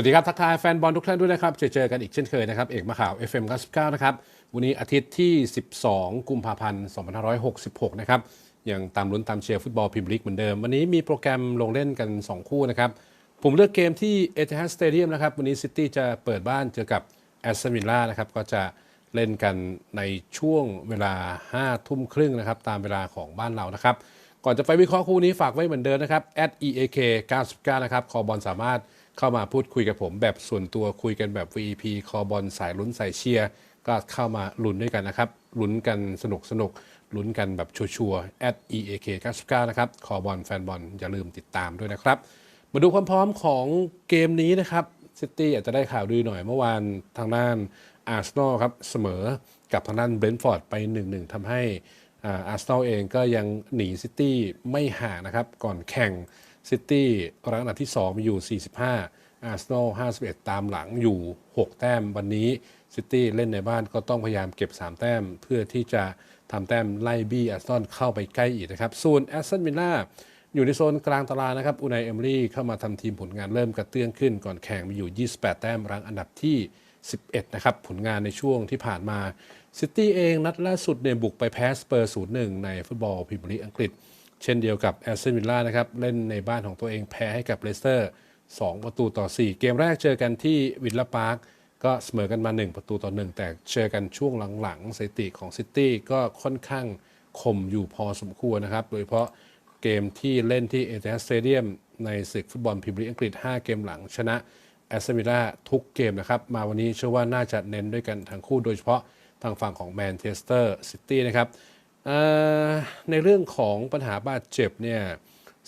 วัสดีครับ ทักทายแฟนบอลทุกท่านด้วยนะครับ เจอกันอีกเช่นเคยนะครับ เอกมาข่าว FM 99นะครับ วันนี้อาทิตย์ที่ 12 กุมภาพันธ์ 2566 นะครับ ยังตามลุ้นตามเชียร์ฟุตบอลพรีเมียร์ลีกเหมือนเดิม วันนี้มีโปรแกรมลงเล่นกัน 2 คู่นะครับ ผมเลือกเกมที่เอ i ฮ a d สเตเดียมนะครับ วันนี้ซิตี้จะเปิดบ้านเจอกับแอสตันวิลล่านะครับ ก็จะเล่นกันในช่วงเวลา 5 ทุ่มครึ่งนะครับ ตามเวลาของบ้านเรานะครับ ก่อนจะไปวิเคราะห์คู่นี้ฝากไว้เหมือนเดิมนะครับ @eak 99 นะครับ คอบอลสามารถ เข้ามาพูดคุยกับผมแบบส่วนตัวคุยกันแบบ VP คอบอลสายลุ้นสายเชียร์ก็เข้ามาลุ้นด้วยกันนะครับลุ้นกันสนุกสนุกลุ้นกันแบบชัวร์ๆ @eak 99นะครับคอบอลแฟนบอลอย่าลืมติดตามด้วยนะครับ มาดูความพร้อมของเกมนี้นะครับซิตี้อาจจะได้ข่าวดีหน่อยเมื่อวานทางด้านอาร์เซนอลครับเสมอกับทางด้านเบรนท์ฟอร์ดไป 1-1ทำให้อาร์เซนอลเองก็ยังหนีซิตี้ไม่ห่างนะครับ ก่อนแข่ง ซิตี้รังอันดับที่ 2 มีอยู่ 45 อาร์เซนอล 51 ตามหลังอยู่ 6 แต้มวันนี้ซิตี้เล่นในบ้านก็ต้องพยายามเก็บ 3 แต้ม เพื่อที่จะทำแต้มไล่บี้อาร์เซนอลเข้าไปใกล้อีกนะครับ ส่วนแอสตันวิลล่าอยู่ในโซนกลางตารางนะครับ อูนายเอมรี่เข้ามาทำทีมผลงานเริ่มกระเตื้องขึ้นก่อนแข่งมีอยู่ 28 แต้มรังอันดับที่ 11 นะครับ ผลงานในช่วงที่ผ่านมาซิตี้เองนัดล่าสุดเนี่ยบุกไปแพ้สเปอร์ 0-1 ในฟุตบอลพรีเมียร์ลีกอังกฤษ เช่นเดียวกับแอสตันวิลล่านะครับ เล่นในบ้านของตัวเองแพ้ให้กับเลสเตอร์ 2 ประตูต่อ 4 เกมแรกเจอกันที่วิลล่าพาร์คก็เสมอกันมา 1 ประตูต่อ 1 แต่เจอกันช่วงหลังๆสถิติของซิตี้ก็ค่อนข้างคมอยู่พอสมควรนะครับ โดยเฉพาะเกมที่เล่นที่เอเ a สเตเดียมในศึกฟุตบอลพรีเมียร์ลีกอังกฤษ 5 เกมหลังชนะแอสตันวิลล่าทุกเกมนะครับ มาวันนี้เชื่อว่าน่าจะเน้นด้วยกันทั้งคู่โดยเฉพาะทางฝั่งของแมนเชสเตอร์ซิตี้นะครับ ในเรื่องของปัญหาบาดเจ็บเนี่ย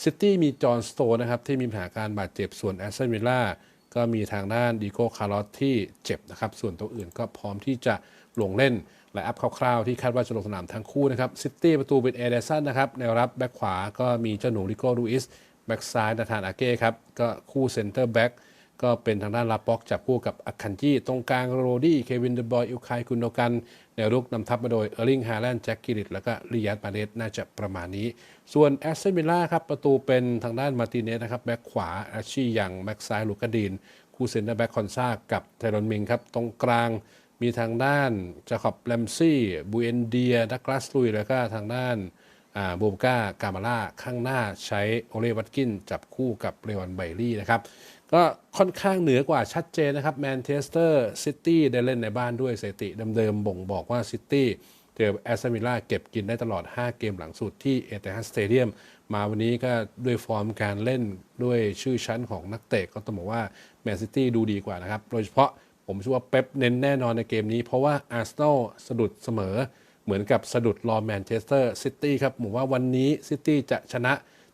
ซิตี้มีจอห์นสโตนนะครับที่มีปัญหาการบาดเจ็บส่วนแอสตันวิลล่าก็มีทางด้านดีโก้คาร์ลอสที่เจ็บนะครับ ส่วนตัวอื่นก็พร้อมที่จะลงเล่นและอัพคร่าวๆ ที่คาดว่าจะลงสนามทั้งคู่นะครับซิตี้ประตูเป็นเอเดสันนะครับแนวรับแบ็คขวาก็มีเจ้าหนูริโก้ลูอิสแบ็คซ้ายนาธานอาเก้ครับก็คู่เซนเตอร์แบ็ก ก็เป็นทางด้านลาป็อกจับคู่กับอัคคันจีตรงกลางโรดี้เควินเดบอยอิลคายคุนโดกันแนวรุกนำทัพมาโดยเออร์ลิงฮาแลนด์แจ็คกิริตแล้วก็ริยัตมาเดสน่าจะประมาณนี้ ส่วนแอสเซนวิลล่าครับประตูเป็นทางด้านมาร์ติเนสนะครับแบ็คขวาอาชียังแบ็คซ้ายลูกาดีนคู่เซนเตอร์แบ็คคอนซากับไทรอนมิงครับตรงกลางมีทางด้านจาคอบแลมซี่บูเอนเดียดักลาสลุยแล้วก็ทางด้านบูมก้ากามาล่าข้างหน้าใช้โอเลวัตกินจับคู่กับเรวันไบลี่นะครับ ก็ค่อนข้างเหนือกว่าชัดเจนนะครับแมนเชสเตอร์ซิตี้ได้เล่นในบ้านด้วยสถิติเดิมๆบ่งบอกว่าซิตี้เจอแอสตันวิลล่าเก็บกินได้ตลอด 5 เกมหลังสุดที่เอเ i ฮัสสเตเดียมมาวันนี้ก็ด้วยฟอร์มการเล่นด้วยชื่อชั้นของนักเตะก็ต้องบอกว่าแมนซิตี้ดูดีกว่านะครับ โดยเฉพาะผมเชื่อว่าเป๊ปเน้นแน่นอนในเกมนี้ เพราะว่าอาร์เซนอลสะดุดเสมอ เหมือนกับสะดุดรอแมนเชสเตอร์ซิตี้ครับผมว่าวันนี้ซิตี้จะชนะ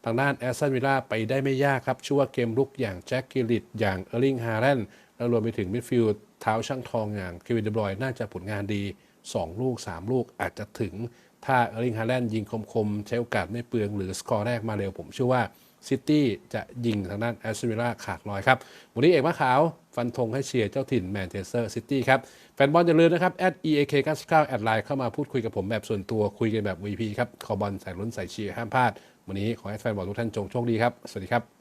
ทางด้านแอสตันวิลล่าไปได้ไม่ยากครับชื่อว่าเกมลุกอย่างแจ็คกิลิตอย่างเออร์ลิงฮาร์แลนด์แล้วรวมไปถึงมิดฟิลด์เท้าช่างทองอย่างเควินเดบรอยน่าจะผลงานดี 2 ลูก 3 ลูกอาจจะถึง ถ้าเออร์ลิงฮาร์แลนด์ยิงคมๆ ใช้โอกาสไม่เปลืองหรือสกอร์แรกมาเร็วผมเชื่อว่า ซิตี้จะยิงทางด้านแอสตันวิลล่าขาดลอยครับวันนี้เอกมะขาว ฟันธงให้เชียร์เจ้าถิ่นแมนเชสเตอร์ซิตี้ครับ แฟนบอลอย่าลืมนะครับ @eak 99 แอดไลน์เข้ามาพูดคุยกับผมแบบส่วนตัวคุยกันแบบ VP ครับ ขอบอลใส่ลุ้นใส่เชียร์ห้ามพลาด วันนี้ขอให้แฟนบอลทุกท่านจงโชคดีครับ สวัสดีครับ